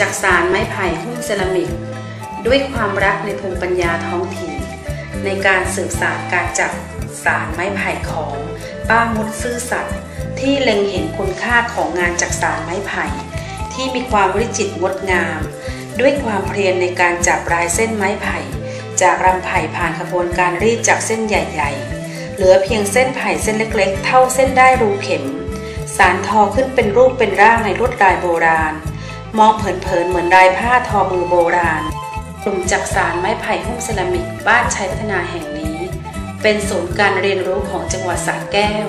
จากสารไม้ไผ่หุ้มเซรามิก ด้วยความรักในภูมิปัญญาท้องถิ่น ในการสืบสานการจักสารไม้ไผ่ของป้ามุดซื่อสัตย์ที่เล็งเห็นคุณค่าของงานจักสารไม้ไผ่ ที่มีความวิจิตรงดงาม ด้วยความเพียรในการจับรายเส้นไม้ไผ่ จากรำไผ่ผ่านขบวนการรีดจากเส้นใหญ่ๆ เหลือเพียงเส้นไผ่เส้นเล็กๆ เท่าเส้นได้รูเข็ม สารทอขึ้นเป็นรูปเป็นร่างในลวดลายโบราณ มองเผินๆเหมือนลายผ้าทอมือโบราณกลุ่มจักสารไม้ไผ่หุ้มเซรามิกบ้านชัยพัฒนาแห่งนี้ เป็นศูนย์การเรียนรู้ของจังหวัดสระแก้ว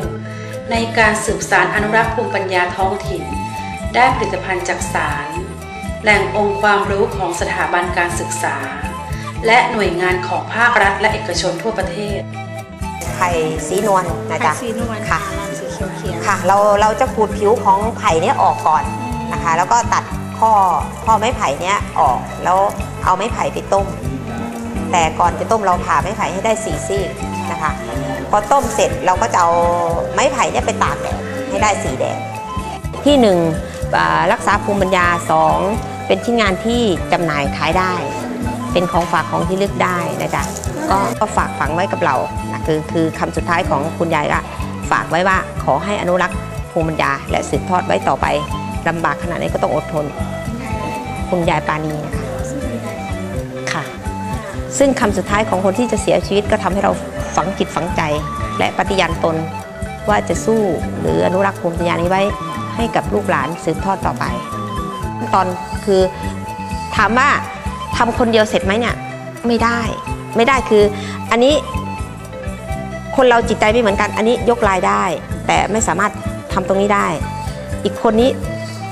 ในการสืบสารอนุรักษ์ภูมิปัญญาท้องถิ่น ได้ผลิตภัณฑ์จักสารแหล่งองค์ความรู้ของสถาบันการศึกษา และหน่วยงานของภาครัฐและเอกชนทั่วประเทศไผ่สีนวลนะไผ่จ๊ะสีนวลค่ะลายสีเขียวเขียวค่ะ เราเราจะขูดผิวของไผ่เนี้ยออกก่อนนะคะ แล้วก็ตัด ข้อข้อไม้ไผ่เนี้ยออกแล้วเอาไม้ไผ่ไปต้ม แต่ก่อนจะต้มเราผ่าไม้ไผ่ให้ได้สี่ซี่นะคะพอต้มเสร็จเราก็จะเอาไม้ไผ่เนี่ยไปตากแดดให้ได้สีแดงที่หนึ่งรักษาภูมิปัญญาสองเป็นชิ้นงานที่จำหน่ายขายได้ เป็นของฝากของที่ลึกได้นะจ๊ะก็ก็ฝากฝังไว้กับเรานะคือคือคำสุดท้ายของคุณยายก็ฝากไว้ว่าขอให้อนุรักษ์ภูมิปัญญาและสืบทอดไว้ต่อไป ลำบากขนาดไหนก็ต้องอดทน คุณยายปานีนะคะค่ะ ซึ่งคำสุดท้ายของคนที่จะเสียชีวิตก็ทำให้เราฝังจิตฝังใจ และปฏิญาณตนว่าจะสู้หรืออนุรักษ์ภูมิปัญญานี้ไว้ให้กับลูกหลานสืบทอดต่อไป ตอนคือถามว่าทำคนเดียวเสร็จไหมเนี่ยไม่ได้ไม่ได้คืออันนี้คนเราจิตใจไม่เหมือนกัน อันนี้ยกลายได้ แต่ไม่สามารถทำตรงนี้ได้ อีกคนนี้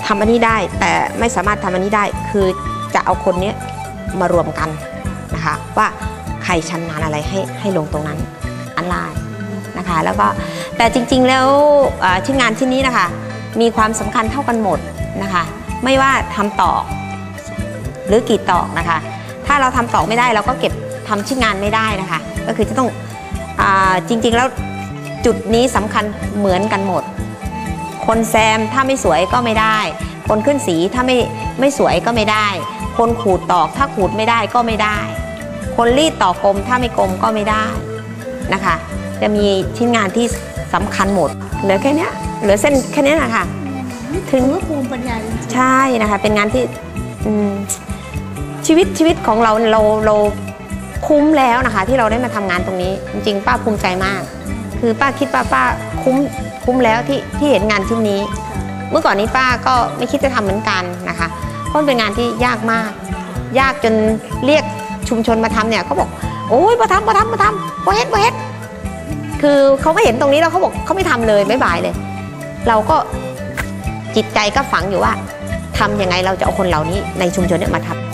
ทำอันนี้ได้ แต่ไม่สามารถทำอันนี้ได้ คือจะเอาคนนี้มารวมกันนะคะว่าใครชั้นนานอะไรให้ให้ลงตรงนั้นอันไลน์นะคะแล้วก็แต่จริงๆแล้วเอ่อชิ้นงานชิ้นนี้นะคะ มีความสำคัญเท่ากันหมดนะคะ ไม่ว่าทำต่อหรือกีดตอกนะคะ ถ้าเราทำตอกไม่ได้เราก็เก็บทำชิ้นงานไม่ได้นะคะ ก็คือจะต้องอจริงๆแล้วจุดนี้สำคัญเหมือนกันหมด คนแซมถ้าไม่สวยก็ไม่ได้ คนขึ้นสีถ้าไม่ไม่สวยก็ไม่ได้ คนขูดตอกถ้าขูดไม่ได้ก็ไม่ได้ คนรีดต่อกลมถ้าไม่กลมก็ไม่ได้นะคะ จะมีชิ้นงานที่สำคัญหมด เหลือแค่เนี้ยเหลือเส้นแค่เนี้ยนะคะถึงถือว่าภูมิปัญญาจริงๆใช่นะคะ เป็นงานที่อืมชีวิตชีวิตของเราเนี่ยเราเราคุ้มแล้วนะคะ ที่เราได้มาทำงานตรงนี้ จริงๆป้าภูมิใจมาก คือป้าคิดว่าป้าคุ้มคุ้มแล้วที่ที่เห็นงานชิ้นนี้ เมื่อก่อนนี้ป้าก็ไม่คิดจะทำเหมือนกันนะคะเพราะมันเป็นงานที่ยากมาก ยากจนเรียกชุมชนมาทำเนี่ยเขาบอกโอ้ยมาทำมาทำมาทำมาเฮ็ดมาเฮ็ดคือเขาไม่เห็นตรงนี้แล้วเขาบอกเขาไม่ทำเลยไม่บายเลย เราก็จิตใจก็ฝังอยู่ว่าทำยังไงเราจะเอาคนเหล่านี้ในชุมชนเนี่ยมาทำ